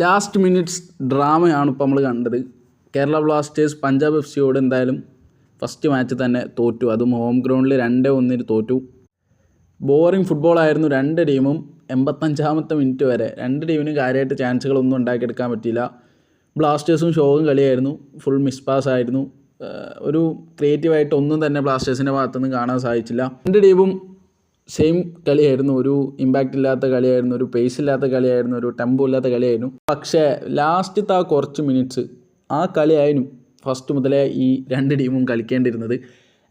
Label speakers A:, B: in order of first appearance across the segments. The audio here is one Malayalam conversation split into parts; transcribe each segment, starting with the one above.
A: ലാസ്റ്റ് മിനിറ്റ്സ് ഡ്രാമയാണ് ഇപ്പോൾ നമ്മൾ കണ്ടത്. കേരള ബ്ലാസ്റ്റേഴ്സ് പഞ്ചാബ് എഫ് സിയോട് എന്തായാലും ഫസ്റ്റ് മാച്ച് തന്നെ തോറ്റു. അതും ഹോം ഗ്രൗണ്ടിൽ രണ്ടേ ഒന്നിന് തോറ്റു. ബോറിംഗ് ഫുട്ബോളായിരുന്നു രണ്ട് ടീമും. എൺപത്തഞ്ചാമത്തെ മിനിറ്റ് വരെ രണ്ട് ടീമിനും കാര്യമായിട്ട് ചാൻസുകളൊന്നും ഉണ്ടാക്കിയെടുക്കാൻ പറ്റിയില്ല. ബ്ലാസ്റ്റേഴ്സും ഷോവും കളിയായിരുന്നു. ഫുൾ മിസ് പാസ് ആയിരുന്നു. ഒരു ക്രിയേറ്റീവായിട്ട് ഒന്നും തന്നെ ബ്ലാസ്റ്റേഴ്സിന്റെ ഭാഗത്തുനിന്ന് കാണാൻ സാധിച്ചില്ല. രണ്ട് ടീമും സെയിം കളിയായിരുന്നു ഒരു ഇമ്പാക്റ്റ് ഇല്ലാത്ത കളിയായിരുന്നു ഒരു പേസ് ഇല്ലാത്ത കളിയായിരുന്നു ഒരു ടെമ്പോ ഇല്ലാത്ത കളിയായിരുന്നു. പക്ഷേ ലാസ്റ്റത്തെ ആ കുറച്ച് മിനിറ്റ്സ് ആ കളിയായിരുന്നു ഫസ്റ്റ് മുതലേ ഈ രണ്ട് ടീമും കളിക്കേണ്ടിരുന്നത്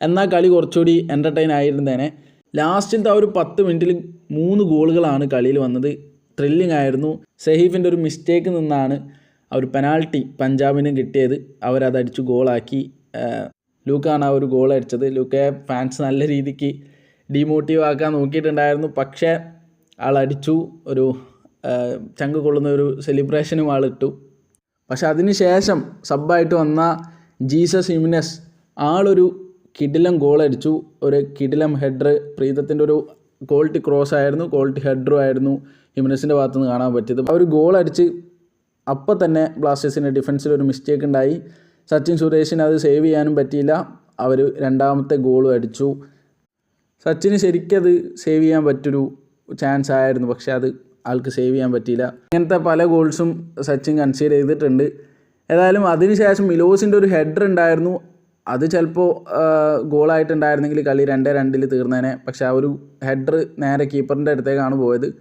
A: എന്നാൽ കളി കുറച്ചുകൂടി എന്റർടൈൻ ആയിരുന്നേനെ. ലാസ്റ്റിലത്തെ ആ ഒരു പത്ത് മിനിറ്റിൽ മൂന്ന് ഗോളുകളാണ് കളിയിൽ വന്നത്. ത്രില്ലിംഗ് ആയിരുന്നു. സെഹീഫിന്റെ ഒരു മിസ്റ്റേക്ക് നിന്നാണ് ആ ഒരു പെനാൾട്ടി പഞ്ചാബിന് കിട്ടിയത്. അവരതടിച്ച് ഗോളാക്കി ലൂക്കാണ് ആ ഒരു ഗോൾ അടിച്ചത്. ലൂക്കയെ ഫാൻസ് നല്ല രീതിക്ക് ഡീമോട്ടീവ് ആക്കാൻ നോക്കിയിട്ടുണ്ടായിരുന്നു. പക്ഷേ ആൾ അടിച്ചു. ഒരു ചങ്ക് കൊള്ളുന്ന ഒരു സെലിബ്രേഷനും ആൾ ഇട്ടു. പക്ഷെ അതിന് ശേഷം സബ്ബായിട്ട് വന്ന ജീസസ് ഇമിനസ് ആളൊരു കിടിലം ഗോൾ അടിച്ചു. ഒരു കിടിലം ഹെഡർ പ്രീതത്തിന്റെ ഒരു ക്വാളിറ്റി ക്രോസ് ആയിരുന്നു. ക്വാളിറ്റി ഹെഡറും ആയിരുന്നു ഹിമിനസിന്റെ ഭാഗത്തു നിന്ന് കാണാൻ പറ്റിയത്. ഒരു ഗോൾ അടിച്ച് അപ്പം തന്നെ ബ്ലാസ്റ്റേഴ്സിന്റെ ഡിഫൻസിൽ ഒരു മിസ്റ്റേക്ക് ഉണ്ടായി. സച്ചിൻ സുരേഷിന് അത് സേവ് ചെയ്യാനും പറ്റിയില്ല. അവർ രണ്ടാമത്തെ ഗോളും അടിച്ചു. സച്ചിന് ശരിക്കത് സേവ് ചെയ്യാൻ പറ്റൊരു ചാൻസ് ആയിരുന്നു. പക്ഷേ അത് ആൾക്ക് സേവ് ചെയ്യാൻ പറ്റിയില്ല. ഇങ്ങനത്തെ പല ഗോൾസും സച്ചിൻ കൺസീഡ് ചെയ്തിട്ടുണ്ട്. ഏതായാലും അതിനുശേഷം മിലോസിന്റെ ഒരു ഹെഡർ ഉണ്ടായിരുന്നു. അത് ചിലപ്പോൾ ഗോളായിട്ടുണ്ടായിരുന്നെങ്കിൽ കളി രണ്ടേ രണ്ടിൽ തീർന്നേനെ. പക്ഷേ ആ ഒരു ഹെഡർ നേരെ കീപ്പറിന്റെ അടുത്തേക്കാണ് പോയത്.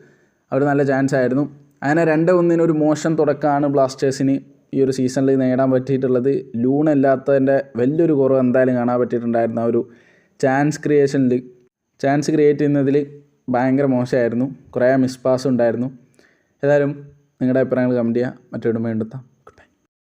A: അവർ നല്ല ചാൻസ് ആയിരുന്നു. അങ്ങനെ രണ്ട് ഒന്നിന് ഒരു മോശം തുടക്കമാണ് ബ്ലാസ്റ്റേഴ്സിന് ഈ ഒരു സീസണിൽ നേടാൻ പറ്റിയിട്ടുള്ളത്. ലൂൺ ഇല്ലാത്തതിന്റെ വലിയൊരു കുറവ് എന്തായാലും കാണാൻ പറ്റിയിട്ടുണ്ടായിരുന്നു ആ ഒരു ചാൻസ് ക്രിയേഷനിൽ ചാൻസ് ക്രിയേറ്റ് ചെയ്യുന്നതിൽ ഭയങ്കര മോശമായിരുന്നു. കുറേ മിസ് പാസ് ഉണ്ടായിരുന്നു. ഏതായാലും നിങ്ങളുടെ അഭിപ്രായങ്ങൾ കമന്റ് ചെയ്യുക മറ്റൊരു വീണ്ടെത്താം